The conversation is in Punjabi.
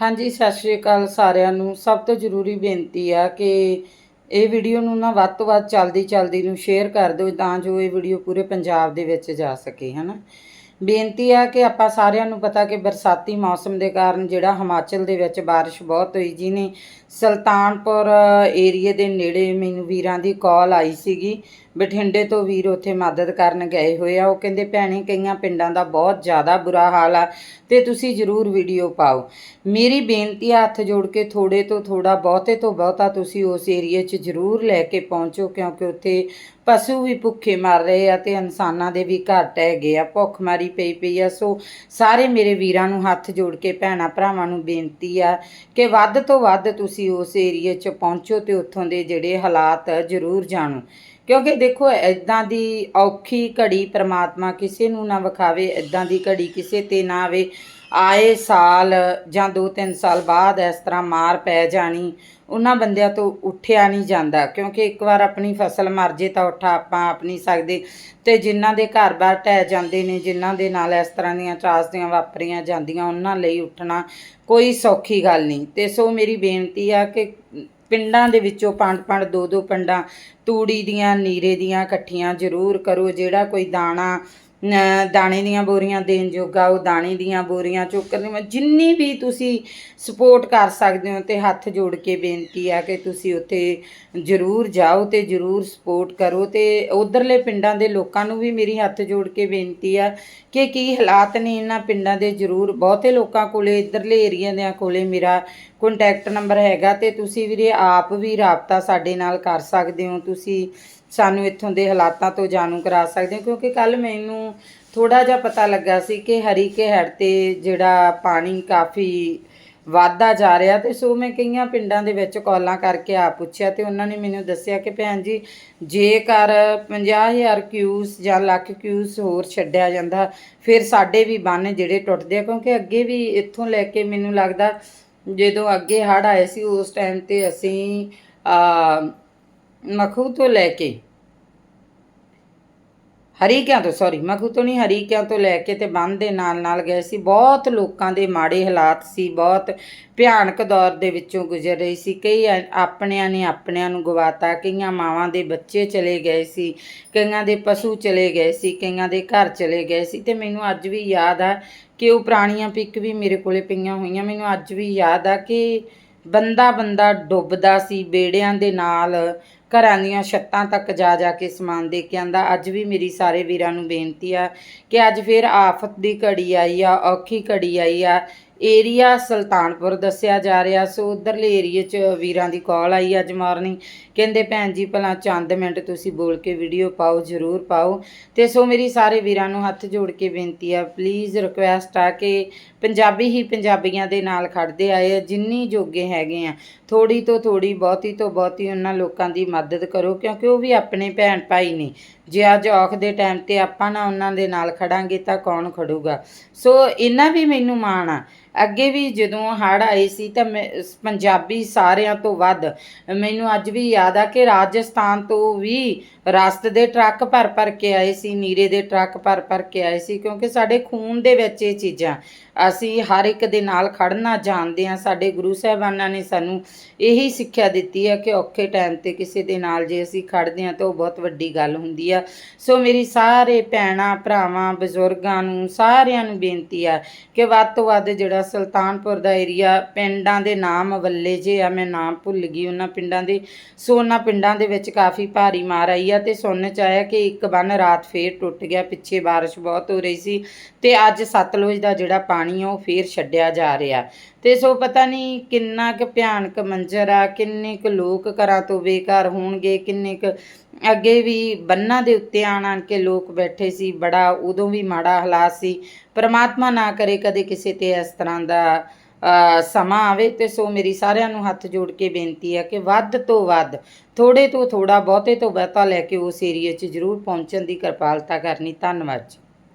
ਹਾਂਜੀ, ਸਤਿ ਸ਼੍ਰੀ ਅਕਾਲ ਸਾਰਿਆਂ ਨੂੰ। ਸਭ ਤੋਂ ਜ਼ਰੂਰੀ ਬੇਨਤੀ ਆ ਕਿ ਇਹ ਵੀਡੀਓ ਨੂੰ ਨਾ ਵੱਧ ਤੋਂ ਵੱਧ ਚਲਦੀ ਚਲਦੀ ਨੂੰ ਸ਼ੇਅਰ ਕਰ ਦਿਓ, ਤਾਂ ਜੋ ਇਹ ਵੀਡੀਓ ਪੂਰੇ ਪੰਜਾਬ ਦੇ ਵਿੱਚ ਜਾ ਸਕੇ, ਹਨਾ। ਬੇਨਤੀ ਆ ਕਿ ਆਪਾਂ ਸਾਰਿਆਂ ਨੂੰ ਪਤਾ ਕਿ ਬਰਸਾਤੀ ਮੌਸਮ ਦੇ ਕਾਰਨ ਜਿਹੜਾ ਹਿਮਾਚਲ ਦੇ ਵਿੱਚ ਬਾਰਿਸ਼ ਬਹੁਤ ਹੋਈ, ਜਿਹਨੇ ਸੁਲਤਾਨਪੁਰ ਏਰੀਏ ਦੇ ਨੇੜੇ ਮੈਨੂੰ ਵੀਰਾਂ ਦੀ ਕਾਲ ਆਈ ਸੀਗੀ। ਬਠਿੰਡੇ ਤੋਂ ਵੀਰ ਉੱਥੇ ਮਦਦ ਕਰਨ ਗਏ ਹੋਏ ਆ। ਉਹ ਕਹਿੰਦੇ, ਭੈਣੇ, ਕਈਆਂ ਪਿੰਡਾਂ ਦਾ ਬਹੁਤ ਜ਼ਿਆਦਾ ਬੁਰਾ ਹਾਲ ਆ ਤੇ ਤੁਸੀਂ ਜ਼ਰੂਰ ਵੀਡੀਓ ਪਾਓ। ਮੇਰੀ ਬੇਨਤੀ ਆ, ਹੱਥ ਜੋੜ ਕੇ ਥੋੜੇ ਤੋਂ ਥੋੜਾ ਬਹੁਤੇ ਤੋਂ ਬਹੁਤਾ ਤੁਸੀਂ ਉਸ ਏਰੀਏ 'ਚ ਜ਼ਰੂਰ ਲੈ ਕੇ ਪਹੁੰਚੋ, ਕਿਉਂਕਿ ਉੱਥੇ ਪਸ਼ੂ ਵੀ ਭੁੱਖੇ ਮਰ ਰਹੇ ਆ ਤੇ ਇਨਸਾਨਾਂ ਦੇ ਵੀ ਘਰ ਟਹਿ ਗਏ ਆ ਭੁੱਖ ਮਾਰੀ ਪਈ ਪਈ ਆ। ਸੋ ਸਾਰੇ ਮੇਰੇ ਵੀਰਾਂ ਨੂੰ ਹੱਥ ਜੋੜ ਕੇ, ਭੈਣਾ ਭਰਾਵਾਂ ਨੂੰ ਬੇਨਤੀ ਆ ਕਿ ਵੱਧ ਤੋਂ ਵੱਧ ਤੁਸੀਂ ਉਸ ਏਰੀਏ 'ਚ ਪਹੁੰਚੋ ਤੇ ਉੱਥੋਂ ਦੇ ਜਿਹੜੇ ਹਾਲਾਤ ਜ਼ਰੂਰ ਜਾਣੋ। ਕਿਉਂਕਿ ਦੇਖੋ ਇਦਾਂ ਦੀ ਔਖੀ ਘੜੀ ਪ੍ਰਮਾਤਮਾ ਕਿਸੇ ਨੂੰ ਨਾ ਵਿਖਾਵੇ ਇਦਾਂ ਦੀ ਘੜੀ ਕਿਸੇ ਤੇ ਨਾ ਆਵੇ। ਆਏ ਸਾਲ ਜਾਂ 2-3 ਸਾਲ ਬਾਅਦ ਇਸ ਤਰ੍ਹਾਂ ਮਾਰ ਪੈ ਜਾਣੀ, ਉਹਨਾਂ ਬੰਦਿਆਂ ਤੋਂ ਉੱਠਿਆ ਨਹੀਂ ਜਾਂਦਾ। ਕਿਉਂਕਿ ਇੱਕ ਵਾਰ ਆਪਣੀ ਫਸਲ ਮਰ ਜੇ ਤਾਂ ਉੱਠਾ ਆਪਾਂ ਆਪ ਨਹੀਂ ਸਕਦੇ। ਤੇ ਜਿਨ੍ਹਾਂ ਦੇ ਘਰ-ਬਾਰ ਟਹਿ ਜਾਂਦੇ ਨੇ, ਜਿਨ੍ਹਾਂ ਦੇ ਨਾਲ ਇਸ ਤਰ੍ਹਾਂ ਦੀਆਂ ਤਰਾਸਦੀਆਂ ਵਾਪਰੀਆਂ ਜਾਂਦੀਆਂ, ਉਹਨਾਂ ਲਈ ਉੱਠਣਾ ਕੋਈ ਸੌਖੀ ਗੱਲ ਨਹੀਂ। ਤੇ ਸੋ ਮੇਰੀ ਬੇਨਤੀ ਆ ਕਿ ਪਿੰਡਾਂ ਦੇ ਵਿੱਚੋਂ ਪੰਜ ਪੰਜ ਦੋ ਦੋ ਪਿੰਡਾਂ ਤੂੜੀ ਦੀਆਂ, ਨੀਰੇ ਦੀਆਂ ਇਕੱਠੀਆਂ ਜ਼ਰੂਰ ਕਰੋ, ਜਿਹੜਾ ਕੋਈ ਦਾਣਾ ਦਾਣੇ ਦੀਆਂ ਬੋਰੀਆਂ ਦੇਣ ਜੋਗਾ, ਉਹ ਦਾਣੇ ਦੀਆਂ ਬੋਰੀਆਂ ਚੁੱਕਣ ਦੀ ਜਿੰਨੀ ਵੀ ਤੁਸੀਂ ਸਪੋਰਟ ਕਰ ਸਕਦੇ ਹੋ ਤੇ ਹੱਥ ਜੋੜ ਕੇ ਬੇਨਤੀ ਆ ਕਿ ਤੁਸੀਂ ਉੱਥੇ ਜ਼ਰੂਰ ਜਾਓ ਤੇ ਜ਼ਰੂਰ ਸਪੋਰਟ ਕਰੋ ਤੇ ਉਧਰਲੇ ਪਿੰਡਾਂ ਦੇ ਲੋਕਾਂ ਨੂੰ ਵੀ ਮੇਰੀ ਹੱਥ ਜੋੜ ਕੇ ਬੇਨਤੀ ਆ ਕਿ ਕੀ ਹਾਲਾਤ ਨੇ ਇਹਨਾਂ ਪਿੰਡਾਂ ਦੇ ਜ਼ਰੂਰ, ਬਹੁਤੇ ਲੋਕਾਂ ਕੋਲੇ, ਇਧਰਲੇ ਏਰੀਆ ਦੇ ਕੋਲੇ ਮੇਰਾ ਕੰਟੈਕਟ ਨੰਬਰ ਹੈਗਾ ਤੇ ਤੁਸੀਂ ਵੀਰੇ ਆਪ ਵੀ ਰਾਬਤਾ ਸਾਡੇ ਨਾਲ ਕਰ ਸਕਦੇ ਹੋ, ਤੁਸੀਂ ਸਾਨੂੰ ਇੱਥੋਂ ਦੇ ਹਾਲਾਤਾਂ ਤੋਂ ਜਾਣੂ ਕਰਾ ਸਕਦੇ ਹੋ, ਕਿਉਂਕਿ ਕੱਲ ਮੈਨੂੰ ਥੋੜਾ ਜਿਹਾ ਪਤਾ ਲੱਗਾ ਸੀ ਕਿ ਹਰੀਕੇ ਹੈਡ ਤੇ ਜਿਹੜਾ ਪਾਣੀ ਕਾਫੀ ਵਾਧਾ ਜਾ ਰਿਹਾ ਤੇ ਸੋ ਮੈਂ ਕਈਆਂ ਪਿੰਡਾਂ ਦੇ ਵਿੱਚ ਕਾਲਾਂ ਕਰਕੇ ਆ ਪੁੱਛਿਆ ਤੇ ਉਹਨਾਂ ਨੇ ਮੈਨੂੰ ਦੱਸਿਆ ਕਿ ਭੈਣ ਜੀ, ਜੇਕਰ 50000 ਕਿਊਸ ਜਾਂ ਲੱਖ ਕਿਊਸ ਹੋਰ ਛੱਡਿਆ ਜਾਂਦਾ, ਫਿਰ ਸਾਡੇ ਵੀ ਬੰਨ ਜਿਹੜੇ ਟੁੱਟਦੇ ਆ, ਕਿਉਂਕਿ ਅੱਗੇ ਵੀ ਇੱਥੋਂ ਲੈ ਕੇ ਮੈਨੂੰ ਲੱਗਦਾ ਜਦੋਂ ਅੱਗੇ ਹੜ ਆਏ ਸੀ, ਉਸ ਟਾਈਮ ਤੇ ਅਸੀਂ ਮਖੂ ਤੋਂ ਲੈ ਕੇ। ਹਰੀਕਿਆਂ ਤੋਂ ਸੌਰੀ ਮਖੂ ਤੋਂ ਨਹੀਂ, ਹਰੀਕਿਆਂ ਤੋਂ ਲੈ ਕੇ ਤੇ ਬੰਦ ਦੇ ਨਾਲ ਨਾਲ ਗਏ ਸੀ। ਬਹੁਤ ਲੋਕਾਂ ਦੇ ਮਾੜੇ ਹਾਲਾਤ ਸੀ, ਬਹੁਤ ਭਿਆਨਕ ਦੌਰ ਦੇ ਵਿੱਚੋਂ ਗੁਜ਼ਰ ਰਹੀ ਸੀ। ਕਈ ਆਪਣਿਆਂ ਨੇ ਆਪਣਿਆਂ ਨੂੰ ਗਵਾਤਾ, ਕਈਆਂ ਮਾਵਾਂ ਦੇ ਬੱਚੇ ਚਲੇ ਗਏ ਸੀ, ਕਈਆਂ ਦੇ ਪਸ਼ੂ ਚਲੇ ਗਏ ਸੀ, ਕਈਆਂ ਦੇ ਘਰ ਚਲੇ ਗਏ ਸੀ। ਤੇ ਮੈਨੂੰ ਅੱਜ ਵੀ ਯਾਦ ਆ ਕਿ ਉਹ ਪੁਰਾਣੀਆਂ ਪਿੱਕ ਵੀ ਮੇਰੇ ਕੋਲੇ ਪਈਆਂ ਹੋਈਆਂ। ਮੈਨੂੰ ਅੱਜ ਵੀ ਯਾਦ ਆ ਕਿ ਬੰਦਾ ਬੰਦਾ ਡੁੱਬਦਾ ਸੀ, ਬੇੜਿਆਂ ਦੇ ਨਾਲ ਘਰਾਂ ਦੀਆਂ ਛੱਤਾਂ ਤੱਕ ਜਾ ਜਾ ਕੇ ਸਮਾਨ ਦੇ ਕੇ ਆਂਦਾ। ਅੱਜ ਵੀ ਮੇਰੀ ਸਾਰੇ ਵੀਰਾਂ ਨੂੰ ਬੇਨਤੀ ਆ ਕਿ ਅੱਜ ਫੇਰ ਆਫਤ ਦੀ ਘੜੀ ਆਈ ਆ, ਔਖੀ ਘੜੀ ਆਈ ਆ। ਏਰੀਆ ਸੁਲਤਾਨਪੁਰ ਦੱਸਿਆ ਜਾ ਰਿਹਾ। ਸੋ ਉਧਰਲੇ ਏਰੀਏ 'ਚ ਵੀਰਾਂ ਦੀ ਕਾਲ ਆਈ ਅੱਜ ਮਾਰਨਿੰਗ। ਕਹਿੰਦੇ, ਭੈਣ ਜੀ, ਭਲਾ ਚੰਦ ਮਿੰਟ ਤੁਸੀਂ ਬੋਲ ਕੇ ਵੀਡੀਓ ਪਾਓ, ਜ਼ਰੂਰ ਪਾਓ। ਤੇ ਸੋ ਮੇਰੀ ਸਾਰੇ ਵੀਰਾਂ ਨੂੰ ਹੱਥ ਜੋੜ ਕੇ ਬੇਨਤੀ ਆ ਪਲੀਜ਼ ਰਿਕੁਐਸਟ ਆ ਕਿ ਪੰਜਾਬੀ ਹੀ ਪੰਜਾਬੀਆਂ ਦੇ ਨਾਲ ਖੜਦੇ ਆਏ। ਆ ਜਿੰਨੀ ਜੋਗੇ ਹੈਗੇ ਆ ਥੋੜੀ ਤੋਂ ਥੋੜੀ ਬਹੁਤੀ ਤੋਂ ਬਹੁਤੀ ਉਹਨਾਂ ਲੋਕਾਂ ਦੀ ਮਦਦ ਕਰੋ, ਕਿਉਂਕਿ ਉਹ ਵੀ ਆਪਣੇ ਭੈਣ ਭਾਈ ਨੇ। ਜੇ ਅੱਜ ਔਖ ਦੇ ਟਾਈਮ ਤੇ ਆਪਾਂ ਨਾ ਉਹਨਾਂ ਦੇ ਨਾਲ ਖੜਾਂਗੇ ਤਾਂ ਕੌਣ ਖੜੂਗਾ? ਸੋ ਇਹਨਾਂ ਵੀ ਮੈਨੂੰ ਮਾਣ ਆ। ਅੱਗੇ ਵੀ ਜਦੋਂ ਹੜ੍ਹ ਆਏ ਸੀ ਤਾਂ ਮੈਂ ਪੰਜਾਬੀ ਸਾਰਿਆਂ ਤੋਂ ਵੱਧ, ਮੈਨੂੰ ਅੱਜ ਵੀ ਯਾਦ ਆ ਕਿ ਰਾਜਸਥਾਨ ਤੋਂ ਵੀ ਰਸਤ ਦੇ ਟਰੱਕ ਭਰ ਭਰ ਕੇ ਆਏ ਸੀ, ਨੀਰੇ ਦੇ ਟਰੱਕ ਭਰ ਭਰ ਕੇ ਆਏ ਸੀ, ਕਿਉਂਕਿ ਸਾਡੇ ਖੂਨ ਦੇ ਵਿੱਚ ਇਹ ਚੀਜ਼ਾਂ, ਅਸੀਂ ਹਰ ਇੱਕ ਦੇ ਨਾਲ ਖੜਨਾ ਜਾਣਦੇ ਹਾਂ, ਸਾਡੇ ਗੁਰੂ ਸਾਹਿਬਾਨਾਂ ਨੇ ਸਾਨੂੰ ਇਹੀ ਸਿੱਖਿਆ ਦਿੱਤੀ ਹੈ ਕਿ ਔਖੇ ਟਾਈਮ ਤੇ ਕਿਸੇ ਦੇ ਨਾਲ ਜੇ ਅਸੀਂ ਖੜਦੇ ਹਾਂ ਤਾਂ ਉਹ ਬਹੁਤ ਵੱਡੀ ਗੱਲ ਹੁੰਦੀ ਆ। ਸੋ ਮੇਰੀ ਸਾਰੇ ਭੈਣਾਂ, ਭਰਾਵਾਂ, ਬਜ਼ੁਰਗਾਂ ਨੂੰ ਸਾਰਿਆਂ ਨੂੰ ਬੇਨਤੀ ਆ ਕਿ ਵੱਧ ਤੋਂ ਵੱਧ ਜਿਹੜਾ ਸੁਲਤਾਨਪੁਰ ਦਾ ਏਰੀਆ ਪਿੰਡਾਂ ਦੇ ਨਾਮ ਵੱਲੇ ਜੇ ਆ, ਮੈਂ ਨਾਮ ਭੁੱਲ ਗਈ, ਉਹਨਾਂ ਪਿੰਡਾਂ ਦੇ ਸੋ ਉਹਨਾਂ ਪਿੰਡਾਂ ਦੇ ਵਿੱਚ ਕਾਫੀ ਭਾਰੀ ਮਾਰ ਆਈ ਆ ਤੇ ਸੁਣਨ ਚ ਆਇਆ ਕਿ ਇੱਕ ਬੰਨ ਰਾਤ ਫੇਰ ਟੁੱਟ ਗਿਆ, ਪਿੱਛੇ ਬਾਰਿਸ਼ ਬਹੁਤ ਹੋ ਰਹੀ ਸੀ ਤੇ ਅੱਜ ਸਤਲੁਜ ਦਾ ਜਿਹੜਾ ਪਾਣੀ ਆ, ਉਹ ਫੇਰ ਛੱਡਿਆ ਜਾ ਰਿਹਾ। ਤੇ ਸੋ ਪਤਾ ਨਹੀਂ ਕਿੰਨਾ ਕੁ ਭਿਆਨਕ ਮੰਜ਼ਰ ਆ, ਕਿੰਨੇ ਕੁ ਲੋਕ ਘਰਾਂ ਤੋਂ ਬੇਕਾਰ ਹੋਣਗੇ, ਕਿੰਨੇ ਕੁ ਅੱਗੇ ਵੀ ਬੰਨਾਂ ਦੇ ਉੱਤੇ ਆਣ ਆਣ ਕੇ ਲੋਕ ਬੈਠੇ ਸੀ, ਬੜਾ ਉਦੋਂ ਵੀ ਮਾੜਾ ਹਾਲਾਤ ਸੀ। ਪਰਮਾਤਮਾ ਨਾ ਕਰੇ ਕਦੇ ਕਿਸੇ ਤੇ ਇਸ ਤਰ੍ਹਾਂ ਦਾ ਸਮਾਂ ਆਵੇ ਤੇ ਸੋ ਮੇਰੀ ਸਾਰਿਆਂ ਨੂੰ ਹੱਥ ਜੋੜ ਕੇ ਬੇਨਤੀ ਹੈ ਕਿ ਵੱਧ ਤੋਂ ਵੱਧ ਥੋੜੇ ਤੋਂ ਥੋੜਾ ਬਹੁਤੇ ਤੋਂ ਬਹੁਤਾ ਲੈ ਕੇ ਉਸ ਏਰੀਏ 'ਚ ਜ਼ਰੂਰ ਪਹੁੰਚਣ ਦੀ ਕਿਰਪਾਲਤਾ ਕਰਨੀ। ਧੰਨਵਾਦ ਜੀ।